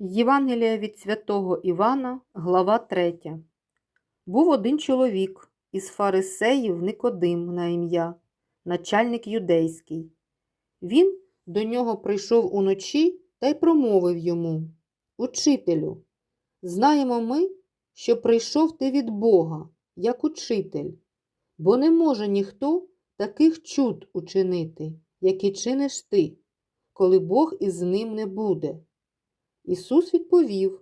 Євангелія від святого Івана, глава 3. Був один чоловік із фарисеїв Никодим на ім'я, начальник юдейський. Він до нього прийшов уночі та й промовив йому: Учителю, знаємо ми, що прийшов ти від Бога, як учитель, бо не може ніхто таких чуд учинити, які чиниш ти, коли Бог із ним не буде. Ісус відповів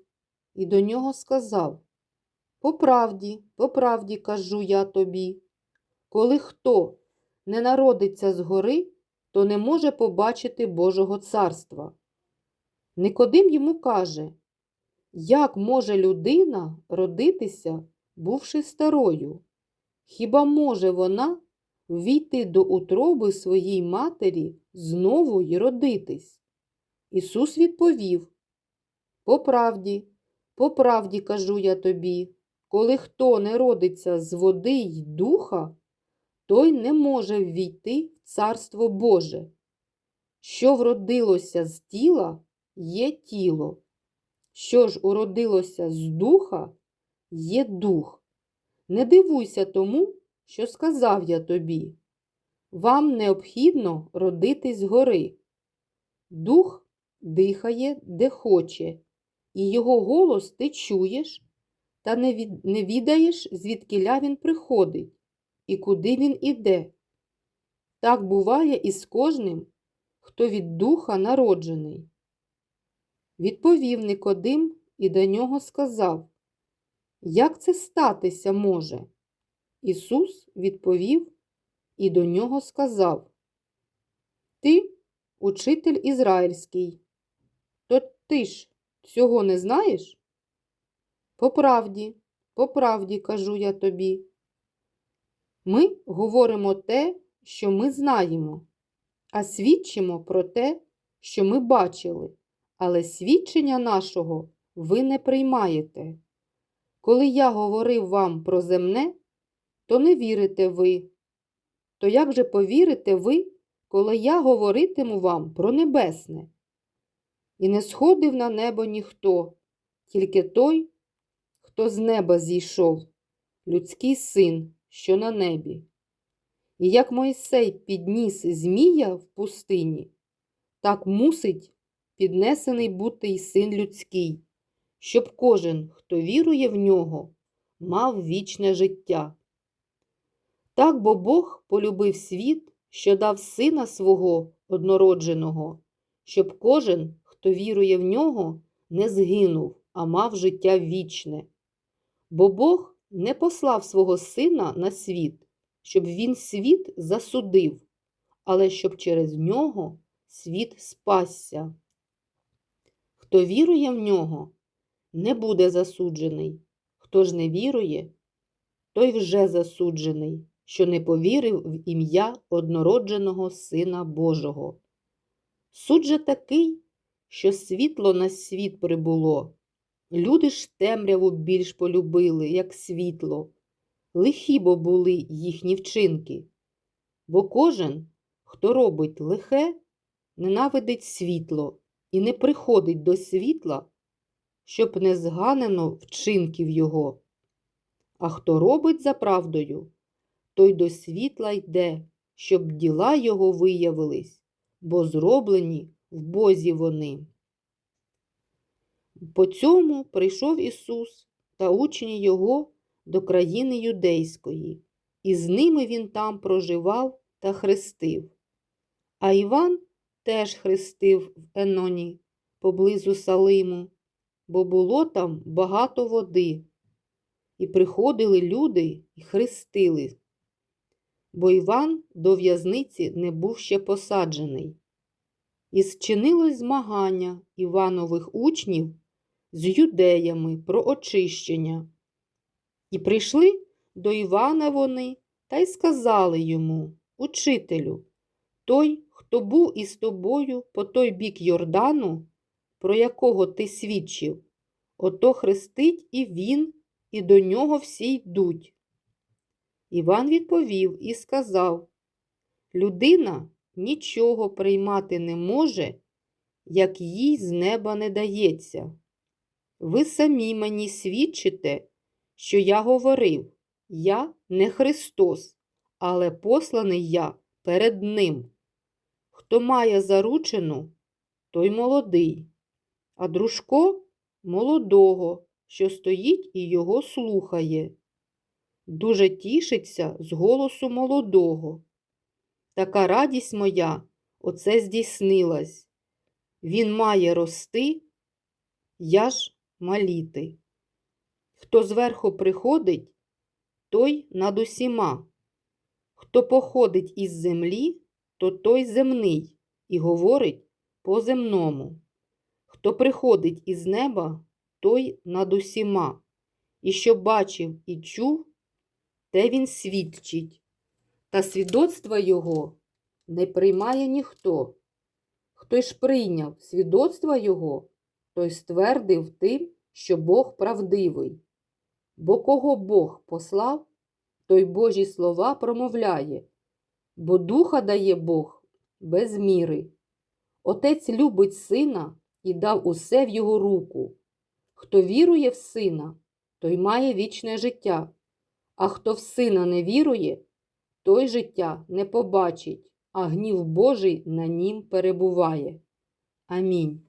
і до нього сказав: По правді, по правді кажу я тобі, коли хто не народиться згори, то не може побачити Божого царства. Никодим йому каже, як може людина родитися, бувши старою? Хіба може вона ввійти до утроби своїй матері знову й родитись? Ісус відповів, по правді, по правді кажу я тобі, коли хто не родиться з води й духа, той не може ввійти в Царство Боже. Що вродилося з тіла, є тіло. Що ж уродилося з духа, є дух. Не дивуйся тому, що сказав я тобі. Вам необхідно родитись згори. Дух дихає, де хоче, і його голос ти чуєш, та не, від... не відаєш, звідкиля він приходить і куди він іде. Так буває і з кожним, хто від духа народжений. Відповів Никодим і до нього сказав, Як це статися може? Ісус відповів і до нього сказав, Ти, учитель ізраїльський, то ти ж цього не знаєш? По правді, по правді кажу я тобі. Ми говоримо те, що ми знаємо, а свідчимо про те, що ми бачили, але свідчення нашого ви не приймаєте. Коли я говорив вам про земне, то не вірите ви. То як же повірите ви, коли я говоритиму вам про небесне? І не сходив на небо ніхто, тільки той, хто з неба зійшов, людський син, що на небі. І як Мойсей підніс Змія в пустині, так мусить піднесений бути й син людський, щоб кожен, хто вірує в нього, мав вічне життя. Так бо Бог полюбив світ, що дав сина свого однородженого, щоб кожен, хто вірує в нього, не згинув, а мав життя вічне. Бо Бог не послав свого сина на світ, щоб він світ засудив, але щоб через нього світ спасся. Хто вірує в нього, не буде засуджений, хто ж не вірує, той вже засуджений, що не повірив в ім'я однородженого Сина Божого. Суд же такий, що світло на світ прибуло. Люди ж темряву більш полюбили, як світло, лихі бо були їхні вчинки. Бо кожен, хто робить лихе, ненавидить світло і не приходить до світла, щоб не зганено вчинків його. А хто робить за правдою, той до світла йде, щоб діла його виявились, бо зроблені в Бозі вони. По цьому прийшов Ісус та учні Його до країни юдейської, і з ними Він там проживав та хрестив. А Іван теж хрестив в Еноні поблизу Салиму, бо було там багато води, і приходили люди і хрестили. Бо Іван до в'язниці не був ще посаджений. І зчинилось змагання Іванових учнів з юдеями про очищення. І прийшли до Івана вони та й сказали йому, Учителю, той, хто був із тобою по той бік Йордану, про якого ти свідчив, ото хрестить і він, і до нього всі йдуть. Іван відповів і сказав Людина нічого приймати не може, як їй з неба не дається. Ви самі мені свідчите, що я говорив, я не Христос, але посланий я перед Ним. Хто має заручену, той молодий, а дружко молодого, що стоїть і його слухає. Дуже тішиться з голосу молодого. Така радість моя, оце здійснилась. Він має рости, я ж маліти. Хто зверху приходить, той над усіма. Хто походить із землі, то той земний і говорить по земному. Хто приходить із неба, той над усіма. І що бачив і чув, те він свідчить. Та свідоцтва його не приймає ніхто. Хто ж прийняв свідоцтва його, той ствердив тим, що Бог правдивий. Бо кого Бог послав, той Божі слова промовляє, бо духа дає Бог без міри. Отець любить сина і дав усе в його руку. Хто вірує в сина, той має вічне життя, а хто в сина не вірує, той життя не побачить, а гнів Божий на нім перебуває. Амінь.